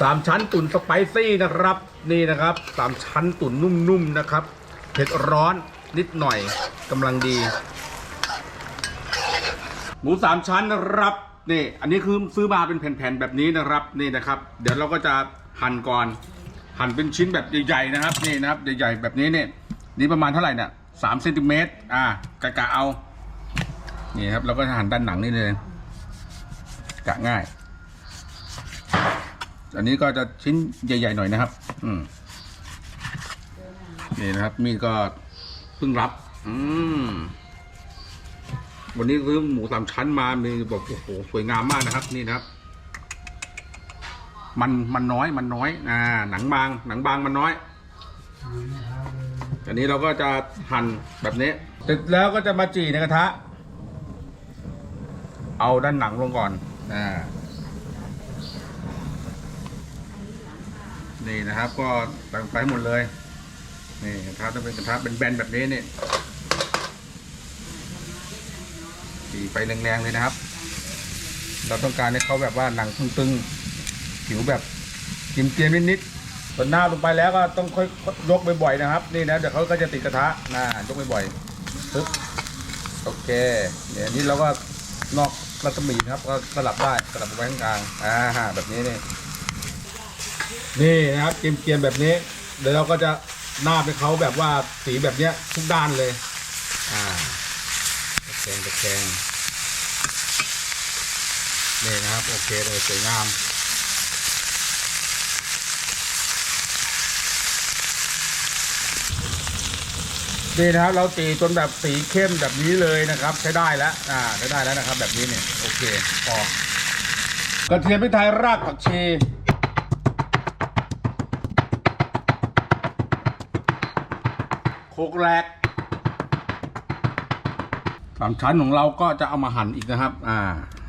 สามชั้นตุ๋นสไปซี่นะครับ นี่นะครับสามชั้นตุ๋นนุ่มๆนะครับ เผ็ดร้อนนิดหน่อยกำลังดี หมูสามชั้นนะครับนี่อันนี้คือซื้อมาเป็นแผ่นๆแบบนี้นะครับนี่นะครับ เดี๋ยวเราก็จะหั่นก่อน หั่นเป็นชิ้นแบบใหญ่ๆนะครับนี่นะครับใหญ่ๆแบบนี้เนี่ยนี่ประมาณเท่าไหร่เนี่ยสามเซนติเมตรอ่ากะกะเอานี่ครับเราก็จะหั่นด้านหนังนี่เลยกะง่าย อันนี้ก็จะชิ้นใหญ่ ๆ หน่อยนะครับ อืมนี่นะครับ มีก็เพิ่งรับ อืมวันนี้ซื้อหมูสามชั้นมา มีบอกโอ้โหสวยงามมากนะครับ นี่นะครับ มันมันน้อยมันน้อยอ่าหนังบาง หนังบางมันน้อยอันนี้เราก็จะหั่นแบบนี้เสร็จแล้วก็จะมาจี่ในกระทะ เอาด้านหนังลงก่อน อ่า นี่นะครับ ก็ตั้งไฟหมดเลย นี่กระทะต้องเป็นกระทะเป็นแบนแบบนี้นี่จีไฟแรงๆเลยนะครับ เราต้องการให้เขาแบบว่าหนังตึงๆ ผิวแบบกิมเกรียมนิดๆส่วนหน้าลงไปแล้วก็ต้องค่อยยกบ่อยๆนะครับ นี่นะเดี๋ยวเขาก็จะติดกระทะนะยกบ่อยๆปึ๊บโอเคเนี่ยอันนี้เราก็นอกรัศมีนะครับ ก็สลับได้สลับไว้ข้างกลางอ่าแบบนี้นี่ นี่นะครับเกรียมๆแบบนี้ เดี๋ยวเราก็จะหน้าบให้เขาแบบว่าสีแบบเนี้ยทุกด้านเลย อ่าตะแคงตะแคงนี่นะครับ โอเคเลยสวยงาม นี่นะครับเราตีจนแบบสีเข้มแบบนี้เลยนะครับ ใช้ได้แล้ว อ่าใช้ได้แล้วนะครับ แบบนี้เนี่ยโอเคพอกระเทียมพริกไทยรากผักชี โคกแรกสามชั้นของเราก็จะเอามาหั่นอีกนะครับ อ่า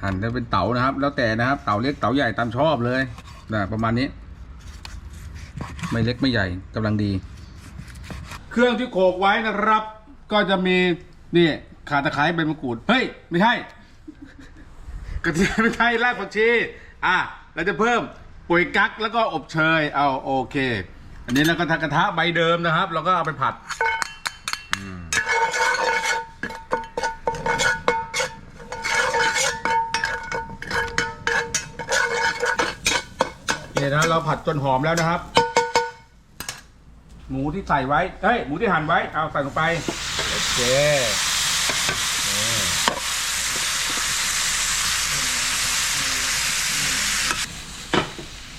หั่นจะเป็นเต๋านะครับ แล้วแต่นะครับ เต๋าเล็กเต๋าใหญ่ตามชอบเลยนะประมาณนี้ ไม่เล็กไม่ใหญ่กำลังดี เครื่องที่โขกไว้นะครับ ก็จะมีนี่ข่าตะไคร้ใบมะกรูด เฮ้ย ไม่ใช่กระเทียมไม่ใช่รากผักชี อะเราจะเพิ่มปุ๋ยกั๊กแล้วก็อบเชย เอาโอเค อันนี้เราก็ทากระทะใบเดิมนะครับเราก็เอาไปผัด นี่นะเราผัดจนหอมแล้วนะครับ หมูที่ใส่ไว้เอ้ยหมูที่หั่นไว้เอาใส่ลงไปโอเค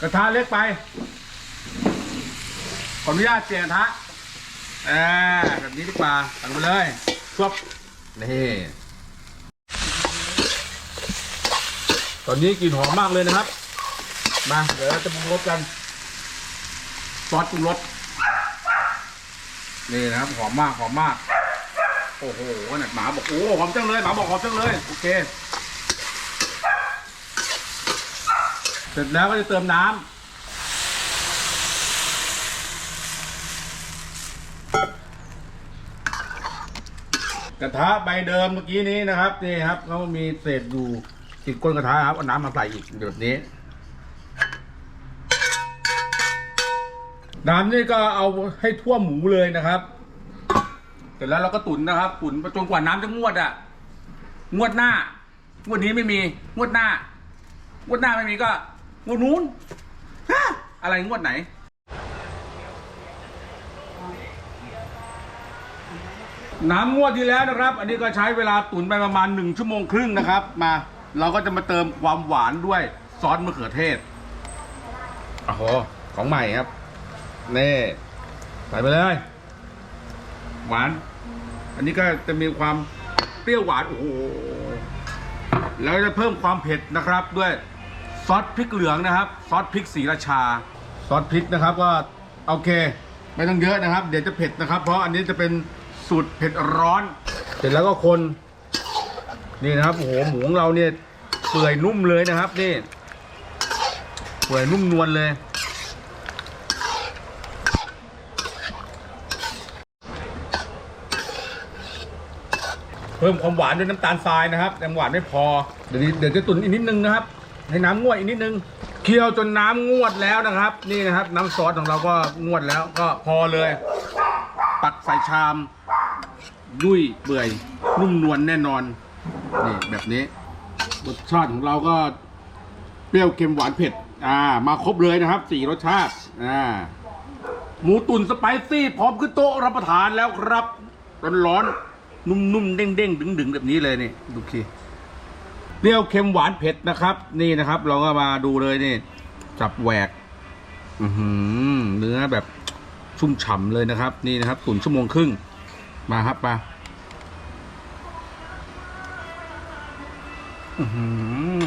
กระทะเล็กไปขออนุญาตเปลี่ยนกระทะ อ่าแบบนี้ดีกว่าตักไปเลยชวบนี่ตอนนี้กลิ่นหอมมากเลยนะครับ มาเดี๋ยวเราจะปรุงรสกันซอสปรุงรสนี่นะครับหอมมากหอมมากโอ้โหเนี่ยหมาบอกโอ้หอมจังเลยหมาบอกหอมจังเลยโอเค เสร็จแล้วก็จะเติมน้ำ กระทะใบเดิมเมื่อกี้นี้นะครับนี่ครับเขามีเศษอยู่ติดก้นกระทะครับเอาน้ำมาใส่อีกแบบนี้น้ำนี่ก็เอาให้ทั่วหมูเลยนะครับ เสร็จแล้วเราก็ตุ๋นนะครับ ตุ๋นจนกว่าน้ำจะงวดอะ งวดหน้า งวดนี้ไม่มี งวดหน้า งวดหน้าไม่มีก็ งวดนู้นอะไรงวดไหน น้ำงวดที่แล้วนะครับ อันนี้ก็ใช้เวลาตุ๋นไปประมาณหนึ่งชั่วโมงครึ่งนะครับ มา เราก็จะมาเติมความหวานด้วยซอสมะเขือเทศโอ้โหของใหม่ครับ นี่ใส่ไปเลย หวาน อันนี้ก็จะมีความเปรี้ยวหวาน โอ้โห แล้วจะเพิ่มความเผ็ดนะครับด้วยซอสพริกเหลืองนะครับ ซอสพริกศรีราชา ซอสพริกนะครับก็โอเค ไม่ต้องเยอะนะครับ เดี๋ยวจะเผ็ดนะครับ เพราะอันนี้จะเป็น สูตรเผ็ดร้อน เสร็จแล้วก็คน นี่นะครับโอ้โหหมูของเราเนี่ยเปื่อยนุ่มเลยนะครับ นี่เปื่อยนุ่มนวลเลย เพิ่มความหวานด้วยน้ำตาลทรายนะครับยังหวานไม่พอเดี๋ยวนี้เดี๋ยวจะตุ๋นอีกนิดนึงนะครับ ให้น้ำงวดอีกนิดนึงเคี่ยวจนน้ำงวดแล้วนะครับ นี่นะครับ น้ำซอสของเราก็งวดแล้วก็พอเลยตักใส่ชาม ยุ่ยเปื่อย นุ่มนวลแน่นอน นี่แบบนี้ รสชาติของเราก็เปรี้ยวเค็มหวานเผ็ด อ่า มาครบเลยนะครับสี่รสชาติ อ่า หมูตุ๋นสไปซี่พร้อมขึ้นโต๊ะรับประทานแล้วครับ ร้อนๆ นุ่มๆ เด้งๆ ดึงๆ แบบนี้เลยนี่ดูคีเปรี้ยวเค็มหวานเผ็ดนะครับ นี่นะครับ เราก็มาดูเลยนี่ จับแหวกอืเนื้อแบบชุ่มฉ่ำเลยนะครับ นี่นะครับตุ๋นชั่วโมงครึ่ง มาครับมาอือหือ